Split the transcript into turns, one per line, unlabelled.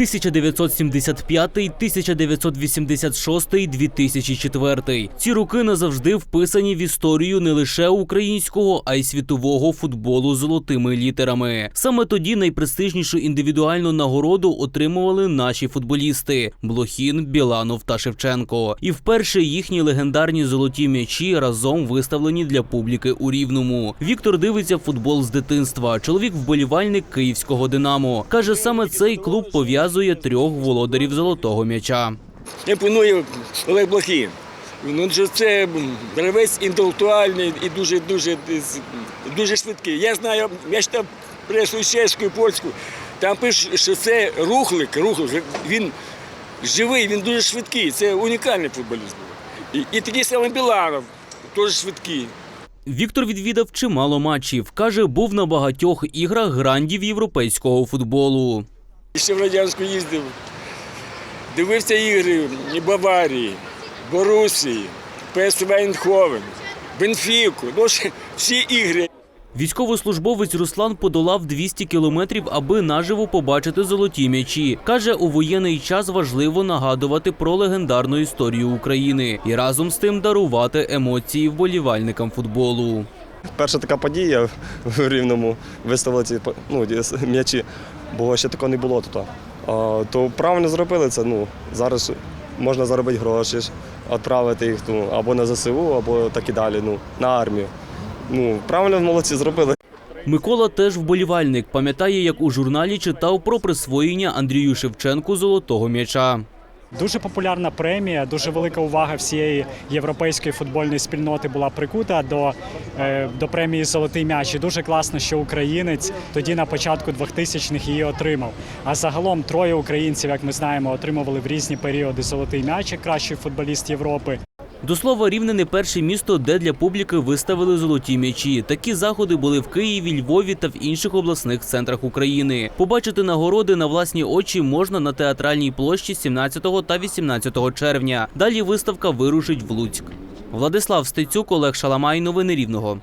1975, 1986, 2004. Ці роки назавжди вписані в історію не лише українського, а й світового футболу золотими літерами. Саме тоді найпрестижнішу індивідуальну нагороду отримували наші футболісти: Блохін, Біланов та Шевченко. І вперше їхні легендарні золоті м'ячі разом виставлені для публіки у Рівному. Віктор дивиться футбол з дитинства. Чоловік вболівальник київського Динамо. каже, саме цей клуб пов'язує трьох володарів золотого м'яча.
імпонує Олег Блохін. Ну, це гравець інтелектуальний і дуже, дуже, дуже швидкий. Я знаю, я читав пресу чеську і польську. Там пишуть, що це рухлик, рухлик. Він живий, він дуже швидкий. Це унікальний футболіст. І, і такий самий Біланов, теж швидкий.
Віктор відвідав чимало матчів. каже, був на багатьох іграх грандів європейського футболу.
Ще в радянську їздив. Дивився ігри і Баварії, Борусії, ПСВ Ейнховен, Бенфіку. Ну, всі ігри.
Військовослужбовець Руслан подолав 200 кілометрів, аби наживо побачити золоті м'ячі. каже, у воєнний час важливо нагадувати про легендарну історію України і разом з тим дарувати емоції вболівальникам футболу.
Перша така подія в Рівному виставили ці ну, м'ячі, бо ще такого не було тут. А, то правильно зробили це. Ну, зараз можна заробити гроші, відправити їх ну, або на ЗСУ, або так і далі, ну, на армію. Ну, правильно молодці зробили.
Микола теж вболівальник. Пам'ятає, як у журналі читав про присвоєння Андрію Шевченку золотого м'яча.
Дуже популярна премія, дуже велика увага всієї європейської футбольної спільноти була прикута до, е, до премії Золотий м'яч. І дуже класно, що українець тоді на початку 2000-х її отримав. А загалом троє українців, як ми знаємо, отримували в різні періоди золотий м'яч як кращий футболіст Європи.
До слова, Рівне не перше місто, де для публіки виставили золоті м'ячі. Такі заходи були в Києві, Львові та в інших обласних центрах України. Побачити нагороди на власні очі можна на театральній площі 17 та 18 червня. Далі виставка вирушить в Луцьк. Владислав Стецюк, Олег Шаламай. Новини Рівного.